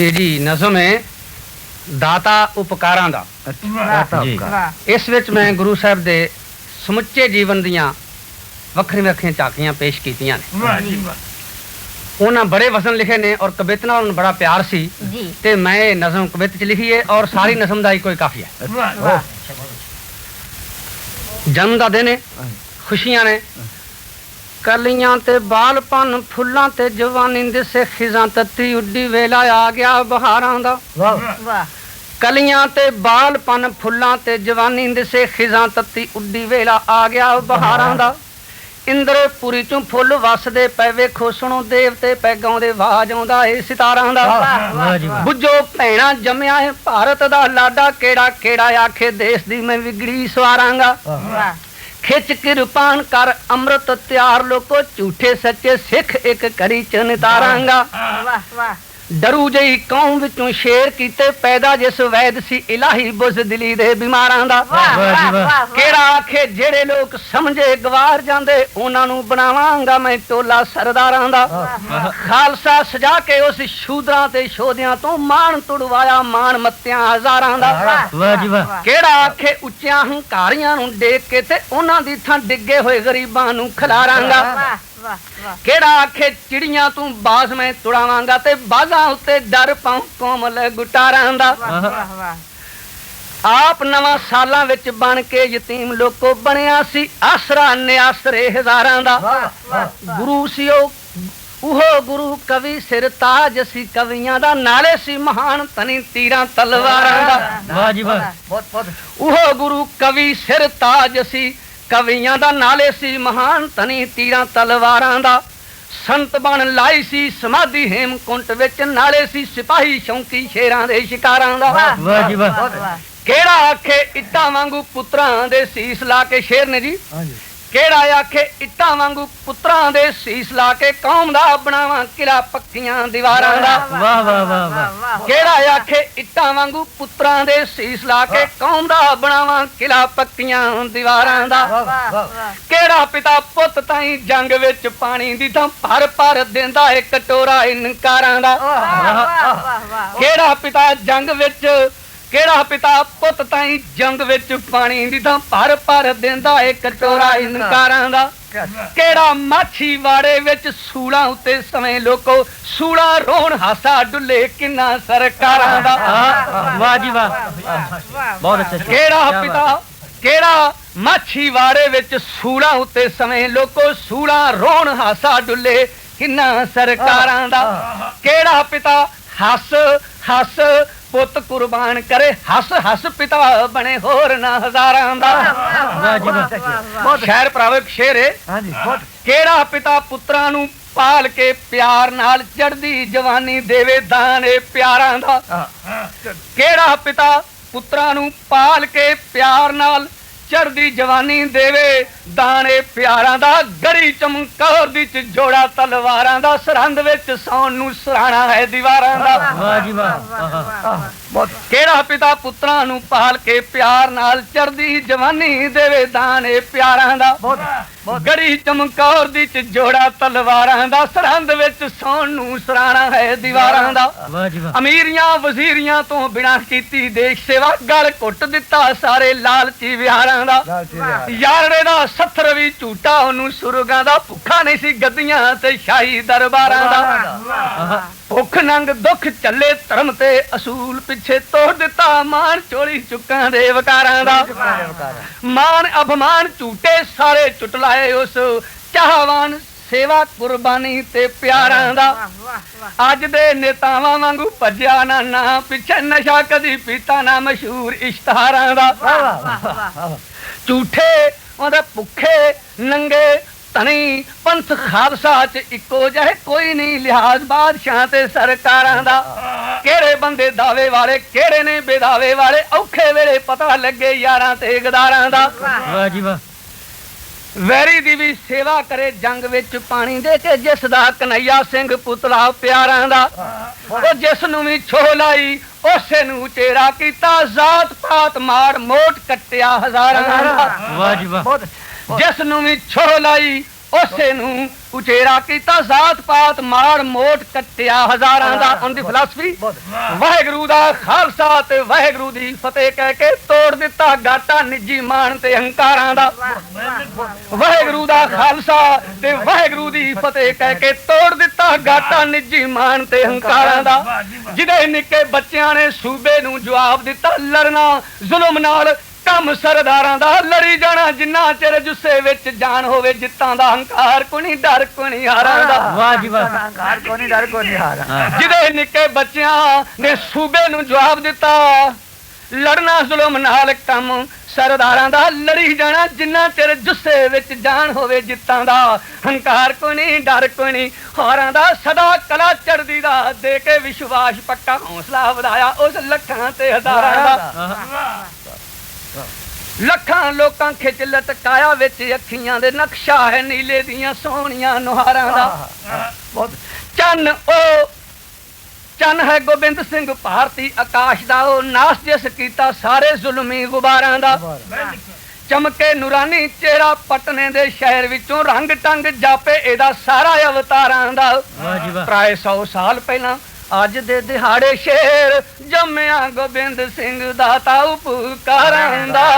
ਇਹ ਜੀ ਨਜ਼ਮ ਹੈ ਦਾਤਾ ਉਪਕਾਰਾਂ ਦਾ। ਇਸ ਵਿੱਚ ਮੈਂ ਗੁਰੂ ਸਾਹਿਬ ਦੇ ਸਮੁੱਚੇ ਜੀਵਨ ਦੀਆਂ ਵੱਖਰੀਆਂ ਵੱਖਰੀਆਂ ਝਾਕੀਆਂ ਪੇਸ਼ ਕੀਤੀਆਂ ਨੇ। ਵਾਹ ਜੀ ਵਾਹ। ਉਹਨਾਂ ਬੜੇ ਵਸਨ ਲਿਖੇ ਨੇ ਔਰ ਕਵਿਤ ਨਾਲ ਉਹਨਾਂ ਨੂੰ ਬੜਾ ਪਿਆਰ ਸੀ। ਜੀ। ਤੇ ਮੈਂ ਇਹ ਨਜ਼ਮ ਕਵਿਤ ਚ ਲਿਖੀ ਹੈ ਔਰ ਸਾਰੀ ਨਜ਼ਮ ਦਾ ਹੀ ਕੋਈ ਕਾਫੀ ਹੈ। ਜਨਮ ਦਾ ਦਿਨ ਹੈ ਖੁਸ਼ੀਆਂ ਨੇ ਕਲੀਆਂ ਤੇ ਬਾਲਪਨ ਫੁੱਲਾਂ ਤੇ ਜਵਾਨੀ ਦੇ ਸੇ ਖਿਜ਼ਾਂ ਤੱਤੀ ਉੱਡੀ ਵੇਲਾ ਆ ਗਿਆ ਬਹਾਰਾਂ ਦਾ। ਵਾਹ। ਕਲੀਆਂ ਤੇ ਬਾਲਪਨ ਫੁੱਲਾਂ ਤੇ ਜਵਾਨੀ ਦੇ ਸੇ ਖਿਜ਼ਾਂ ਤੱਤੀ ਉੱਡੀ ਵੇਲਾ ਆ ਗਿਆ ਬਹਾਰਾਂ ਦਾ। ਇੰਦਰਪੁਰੀ ਚੋਂ ਫੁੱਲ ਵਸਦੇ ਪੈ ਵੇਖੋ ਸੁਣੋ ਦੇਵਤੇ ਪੈ ਗਾਉਂਦੇ ਆਵਾਜ਼ ਆਉਂਦਾ ਏ ਸਿਤਾਰਾਂ ਦਾ। ਵਾਹ, ਵਾਹ ਜੀ, ਵਾਹ। ਬੁੱਝੋ ਭੈਣਾ ਜੰਮਿਆ ਏ ਭਾਰਤ ਦਾ ਲਾਡਾ ਕਿਹੜਾ ਕਿਹੜਾ ਆਖੇ ਦੇਸ਼ ਦੀ ਮੈਂ ਵਿਗੜੀ ਸਵਾਰਾਂਗਾ। ਵਾਹ। ਖਿੱਚ ਕਿਰਪਾਨ ਕਰ, ਅੰਮ੍ਰਿਤ ਤਿਆਰ, ਲੋਕੋ ਝੂਠੇ ਸੱਚੇ ਸਿੱਖ ਇੱਕ ਕਰੀ ਚ ਨਿਤਾਰਾਂਗਾ ਵਾਹ ਵਾਹ। ਡਰੂ ਜਈ ਕੌਮ ਵਿੱਚੋਂ ਸ਼ੇਰ ਕੀਤੇ ਪੈਦਾ ਜਿਸ ਵੈਦ ਸੀ ਇਲਾਹੀ ਬੁਜ਼ ਦਿਲੀ ਦੇ ਬਿਮਾਰਾਂ ਦਾ। ਕਿਹੜਾ ਆਖੇ ਜਿਹੜੇ ਲੋਕ ਸਮਝੇ ਗਵਾਰ ਜਾਂਦੇ ਉਹਨਾਂ ਨੂੰ ਬਣਾਵਾਂਗਾ ਮੈਂ ਟੋਲਾ ਸਰਦਾਰਾਂ ਦਾ। ਖਾਲਸਾ ਸਜਾ ਕੇ ਉਸ ਸ਼ੂਦਰਾਂ ਤੇ ਸ਼ੋਧਿਆਂ ਤੋਂ ਮਾਣ ਤੁੜਵਾਇਆ ਮਾਣ ਮੱਤਿਆਂ ਹਜ਼ਾਰਾਂ ਦਾ। ਕਿਹੜਾ ਆਖੇ ਉੱਚਿਆਂ ਹੰਕਾਰੀਆਂ ਨੂੰ ਡੇਕ ਕੇ ਤੇ ਉਹਨਾਂ ਦੀ ਥਾਂ ਡਿੱਗੇ ਹੋਏ ਗਰੀਬਾਂ ਨੂੰ ਖਿਲਾਰਾਂਗਾ। ਕਿਹੜਾ ਆਖੇ ਚਿੜੀਆਂ ਤੂੰ ਬਾਜ਼ ਮੈਂ ਤੁੜਾਵਾਂਗਾ ਤੇ ਬਾਜ਼ਾਂ ਉੱਤੇ ਡਰ ਪਾਉ ਕੋਮਲ ਗੁਟਾਰਾਂ ਦਾ। ਵਾਹ ਵਾਹ ਵਾਹ। ਆਪ ਨਵਾਂ ਸਾਲਾਂ ਵਿੱਚ ਬਣ ਕੇ ਯਤੀਮ ਲੋਕੋ ਬਣਿਆ ਸੀ ਆਸਰਾ ਨਿਆਸਰੇ ਹਜ਼ਾਰਾਂ ਦਾ। ਗੁਰੂ ਸੀ ਉਹ ਉਹ ਗੁਰੂ ਕਵੀ ਸਿਰ ਤਾਜ ਸੀ ਕਵੀਆਂ ਦਾ ਨਾਲੇ ਸੀ ਮਹਾਨ ਤਨੀ ਤੀਰਾਂ ਤਲਵਾਰਾਂ ਦਾ। ਵਾਹ ਜੀ ਵਾਹ। ਬਹੁਤ ਬਹੁਤ। ਉਹ ਗੁਰੂ ਕਵੀ ਸਿਰ ਤਾਜ ਸੀ ਕਵੀਆਂ ਦਾ ਨਾਲੇ ਸੀ ਮਹਾਨ ਤਨੀ ਤੀਰਾਂ ਤਲਵਾਰਾਂ ਦਾ। ਸੰਤ ਬਣ ਲਾਈ ਸੀ ਸਮਾਧੀ ਹੇਮਕੁੰਟ ਵਿੱਚ ਨਾਲੇ ਸੀ ਸਿਪਾਹੀ ਸ਼ੌਂਕੀ ਸ਼ੇਰਾਂ ਦੇ ਸ਼ਿਕਾਰਾਂ ਦਾ। ਵਾਹ ਜੀ ਵਾਹ। ਕਿਹੜਾ ਆਖੇ ਇੱਟਾਂ ਵਾਂਗੂ ਪੁੱਤਰਾਂ ਦੇ ਸੀਸ ਲਾ ਕੇ ਸ਼ੇਰ ਨੇ ਜੀ? ਕਿਹੜਾ ਆਖੇ ਇੱਟਾਂ ਵਾਂਗੂ ਪੁੱਤਰਾਂ ਦੇ ਸੀਸ ਲਾ ਕੇ ਕੌਮ ਦਾ ਬਣਾਵਾਂ ਕਿਲਾ ਪੱਕੀਆਂ ਦੀਵਾਰਾਂ ਦਾ। ਵਾਹ ਵਾਹ ਵਾਹ ਵਾਹ। ਕਿਹੜਾ ਆਖੇ ਇੱਟਾਂ ਵਾਂਗੂ ਪੁੱਤਰਾਂ ਦੇ ਸੀਸ ਲਾ ਕੇ ਕੌਮ ਦਾ ਬਣਾਵਾਂ ਕਿਲਾ ਪੱਕੀਆਂ ਦੀਵਾਰਾਂ ਦਾ। ਕਿਹੜਾ ਪਿਤਾ ਪੁੱਤ ਤਾਈਂ ਜੰਗ ਵਿੱਚ ਪਾਣੀ ਦੀ ਤਾਂ ਭਰ ਭਰ ਦਿੰਦਾ ਏ ਕਟੋਰਾ ਇਨਕਾਰਾਂ ਦਾ। ਕਿਹੜਾ ਪਿਤਾ ਜੰਗ ਵਿੱਚ ਕਿਹੜਾ ਪਿਤਾ ਪੁੱਤ ਤਾਈਂ ਜੰਗ ਵਿੱਚ ਪਾਣੀ ਦੀ ਤਾਂ ਭਰ ਭਰ ਦਿੰਦਾ ਏ ਕਟੋਰਾ ਇਨਕਾਰਾਂ ਦਾ। ਕਿਹੜਾ ਮਾਛੀ ਵਾੜੇ ਵਿੱਚ ਸੂਲਾਂ ਉੱਤੇ ਸਮੇਂ ਲੋਕੋ ਸੂਲਾ ਰੋਣ ਹਾਸਾ ਡੁੱਲੇ ਕਿੰਨਾ ਸਰਕਾਰਾਂ ਦਾ। ਵਾਹ ਜੀ ਵਾਹ। ਵਾਹ ਬਹੁਤ ਅੱਛਾ ਕਿਹੜਾ ਪਿਤਾ ਕਿਹੜਾ ਮਾਛੀ ਵਾੜੇ ਵਿੱਚ ਸੂਲਾਂ ਉੱਤੇ ਸਮੇਂ ਲੋਕੋ ਸੂਲਾ ਰੋਣ ਹਾਸਾ ਡੁੱਲੇ ਕਿੰਨਾ ਸਰਕਾਰਾਂ ਦਾ। ਕਿਹੜਾ ਪਿਤਾ ਹੱਸ ਹੱਸ ਪੁੱਤ ਕੁਰਬਾਨ ਕਰੇ ਹੱਸ ਹੱਸ ਪਿਤਾ ਬਣੇ ਹੋਰ ਨਾ ਹਜ਼ਾਰਾਂ ਦਾ। ਵਾਹ ਜੀ ਬਹੁਤ ਸ਼ਹਿਰ ਪ੍ਰਾਵਕ ਸ਼ੇਰ ਹੈ ਹਾਂਜੀ ਬਹੁਤ। ਕਿਹੜਾ ਪਿਤਾ ਪੁੱਤਰਾਂ ਨੂੰ ਪਾਲ ਕੇ ਪਿਆਰ ਨਾਲ ਚੜਦੀ ਜਵਾਨੀ ਦੇਵੇ ਦਾਣੇ ਪਿਆਰਾਂ ਦਾ? ਕਿਹੜਾ ਪਿਤਾ ਪੁੱਤਰਾਂ ਨੂੰ ਪਾਲ ਕੇ ਪਿਆਰ ਨਾਲ ਚੜਦੀ ਜਵਾਨੀ ਦੇਵੇ, ਦਾਣੇ ਪਿਆਰਾਂ ਦਾ ਗੜੀ ਚਮਕੌਰ ਦੀ ਚ ਜੋੜਾ ਤਲਵਾਰਾਂ ਦਾ ਸਰਹੰਦ ਵਿੱਚ ਸੌਣ ਨੂੰ ਸਰਾਣਾ ਹੈ ਦੀਵਾਰਾਂ ਦਾ। ਵਾਹ ਜੀ ਵਾਹ। ਕਿਹੜਾ ਪਿਤਾ ਪੁੱਤਰਾਂ ਨੂੰ ਪਾਲ ਕੇ ਪਿਆਰ ਨਾਲ ਚੜਦੀ ਜਵਾਨੀ ਦੇਵੇ ਦਾਣੇ ਪਿਆਰਾਂ ਦਾ? ਗੜੀ ਚਮਕੌਰ ਦੀ ਚ ਜੋੜਾ ਤਲਵਾਰਾਂ ਦਾ ਸਰਹੰਦ ਵਿੱਚ ਸੌਣ ਨੂੰ ਸਰਾਣਾ ਹੈ ਦੀਵਾਰਾਂ ਦਾ। ਅਮੀਰੀਆਂ ਵਜ਼ੀਰੀਆਂ ਤੋਂ ਬਿਨਾਂ ਕੀਤੀ ਦੇਸ਼ ਸੇਵਾ ਗਲ ਘੁੱਟ ਦਿੱਤਾ ਸਾਰੇ ਲਾਲਚੀ ਵਿਹਾਰਾਂ ਦਾ। ਯਾਰੜੇ ਦਾ ਸੱਥਰ ਵੀ ਝੂਟਾ ਉਹਨੂੰ ਸੁਰਗਾਂ ਦਾ ਭੁੱਖਾ ਨਹੀਂ ਸੀ ਗੱਦੀਆਂ ਤੇ ਸ਼ਾਹੀ ਦਰਬਾਰਾਂ ਦਾ। ਭੁੱਖ ਨੰਗ ਦੁੱਖ ਚੱਲੇ ਧਰਮ ਤੇ ਅਸੂਲ ਪਿੱਛੇ ਤੋੜ ਦਿੱਤਾ ਮਾਨ ਚੋਲੀ ਚੁੱਕਾਂ ਦੇ ਵਕਾਰਾਂ ਦਾ। ਮਾਨ ਅਭਮਾਨ ਝੂਟੇ ਸਾਰੇ ਚੁਟਲਾਏ ਉਸ ਚਾਹਵਾਨ ਸੇਵਾ ਕੁਰਬਾਨੀ ਤੇ ਪਿਆਰਾਂ ਦਾ। ਅੱਜ ਦੇ ਨੇਤਾਵਾਂ ਵਾਂਗੂ ਭੱਜਿਆ ਨਾ ਨਾ ਪਿੱਛੇ ਨਸ਼ਾ ਕਦੀ ਪੀਤਾ ਨਾ ਮਸ਼ਹੂਰ ਇਸ਼ਤਹਾਰਾਂ ਦਾ। ਝੂਠੇ ਉਹਦੇ ਭੁੱਖੇ ਨੰਗੇ ਤਣੀ ਪੰਥ ਖਾਲਸਾ ਚ ਇੱਕੋ ਜਿਹੇ ਕੋਈ ਨਹੀਂ ਲਿਹਾਜ਼ ਬਾਦਸ਼ਾਹ ਤੇ ਸਰਕਾਰਾਂ ਦਾ। ਕਿਹੜੇ ਬੰਦੇ ਦਾਵੇ ਵਾਲੇ ਕਿਹੜੇ ਨੇ ਬੇਦਾਵੇ ਵਾਲੇ ਔਖੇ ਵੇਲੇ ਪਤਾ ਲੱਗੇ ਯਾਰਾਂ ਤੇ ਗਦਾਰਾਂ ਦਾ। ਵਾਹ ਜੀ ਵਾਹ। ਵੈਰੀ ਦੀ ਵੀ ਸੇਵਾ ਕਰੇ ਜੰਗ ਵਿੱਚ ਪਾਣੀ ਦੇ ਕੇ ਜਿਸ ਦਾ ਕਨਈਆ ਸਿੰਘ ਪੁਤਲਾ ਪਿਆਰਾਂ ਦਾ। ਉਹ ਜਿਸ ਨੂੰ ਵੀ ਛੋਹ ਲਾਈ ਉਸੇ ਨੂੰ ਚੇਰਾ ਕੀਤਾ। ਜ਼ਾਤ ਪਾਤ ਮਾਰ ਮੋਟ ਕੱਟਿਆ ਹਜ਼ਾਰਾਂ ਦਾ। ਵਾਹ ਜੀ ਵਾਹ। ਜਿਸ ਨੂੰ ਵੀ ਛੋਹ ਲਾਈ ਉਸੇ ਨੂੰ ਉਚੇਰਾ ਕੀਤਾ। ਜ਼ਾਤ ਪਾਤ ਮਾਰ ਮੋਟ ਕੱਟਿਆ ਹਜ਼ਾਰਾਂ ਦਾ। ਉਹਨਾਂ ਦੀ ਫਿਲਾਸਫੀ ਵਾਹਿਗੁਰੂ ਦਾ ਖਾਲਸਾ ਤੇ ਵਾਹਿਗੁਰੂ ਦੀ ਫਤਿਹ ਕਹਿ ਕੇ ਤੋੜ ਦਿੱਤਾ। ਗਾਟਾ ਨਿੱਜੀ ਮਾਣ ਤੇ ਹੰਕਾਰਾਂ ਦਾ। ਵਾਹਿਗੁਰੂ ਦਾ ਖਾਲਸਾ ਤੇ ਵਾਹਿਗੁਰੂ ਦੀ ਫਤਿਹ ਕਹਿ ਕੇ ਤੋੜ ਦਿੱਤਾ। ਗਾਟਾ ਨਿੱਜੀ ਮਾਣ ਤੇ ਹੰਕਾਰਾਂ ਦਾ। ਜਿਹਦੇ ਨਿੱਕੇ ਬੱਚਿਆਂ ਨੇ ਸੂਬੇ ਨੂੰ ਜਵਾਬ ਦਿੱਤਾ। ਲੜਨਾ ਜ਼ੁਲਮ ਨਾਲ ਕੰਮ ਸਰਦਾਰਾਂ ਦਾ ਲੜੀ ਜਾਣਾ ਜਿੰਨਾ ਚਿਰ ਜੁੱਸੇ ਵਿੱਚ ਜਾਨ ਹੋਵੇ ਜਿੱਤਾਂ ਦਾ ਹੰਕਾਰ ਕੋਣੀ ਡਰ ਕੋਣੀ ਹਾਰਾਂ ਦਾ। ਵਾਹ ਜੀ ਵਾਹ। ਹੰਕਾਰ ਕੋ ਨਹੀਂ ਡਰ ਕੋ ਨਹੀਂ ਹਾਰਾ ਜਿਹਦੇ ਨਿੱਕੇ ਬੱਚਿਆਂ ਨੇ ਸੂਬੇ ਨੂੰ ਜਵਾਬ ਦਿੱਤਾ ਲੜਨਾ ਜ਼ੁਲਮ ਨਾਲ ਕੰਮ ਸਰਦਾਰਾਂ ਦਾ ਲੜੀ ਜਾਣਾ ਜਿੰਨਾ ਚਿਰ ਜੁੱਸੇ ਵਿੱਚ ਜਾਨ ਹੋਵੇ ਜਿੱਤਾਂ ਦਾ ਹੰਕਾਰ ਕੋ ਨਹੀਂ ਡਰ ਕੋ ਨਹੀਂ ਹਾਰਾਂ ਦਾ ਸਦਾ ਕਲਾ ਚੜਦੀ ਦਾ ਦੇ ਕੇ ਵਿਸ਼ਵਾਸ ਪੱਕਾ ਹੌਸਲਾ ਵਧਾਇਆ ਉਸ ਲੱਖਾਂ ਤੇ ਹਜ਼ਾਰਾਂ ਦਾ। ਲੱਖਾਂ ਲੋਕਾਂ ਖਿੱਚ ਲਟਕਾਇਆ ਵਿੱਚ ਅੱਖੀਆਂ ਦੇ ਨਕਸ਼ਾ ਹੈ ਨੀਲੇ ਦੀਆਂ ਸੋਹਣੀਆਂ ਨੁਹਾਰਾਂ ਦਾ। ਬਹੁਤ। ਚੰਨ ਉਹ ਚੰਨ ਹੈ ਗੋਬਿੰਦ ਸਿੰਘ ਭਾਰਤੀ ਆਕਾਸ਼ ਦਾ ਉਹ ਨਾਸ ਜਿਸ ਕੀਤਾ ਸਾਰੇ ਜ਼ੁਲਮੀ ਗੁਬਾਰਾਂ ਦਾ। ਚਮਕੇ ਨੂਰਾਨੀ ਚਿਹਰਾ ਪਟਨੇ ਦੇ ਸ਼ਹਿਰ ਵਿੱਚੋਂ ਰੰਗ ਟੰਗ ਜਾਪੇ ਇਹਦਾ ਸਾਰਾ ਅਵਤਾਰਾਂ ਦਾ। ਵਾਹ ਜੀ ਵਾਹ। ਪ੍ਰਾਏ 100 ਸਾਲ ਪਹਿਲਾਂ ਅੱਜ ਦੇ ਦਿਹਾੜੇ ਸ਼ੇਰ ਜੰਮਿਆ ਗੋਬਿੰਦ ਸਿੰਘ ਦਾਤਾ ਉਪਕਾਰਾਂ ਦਾ।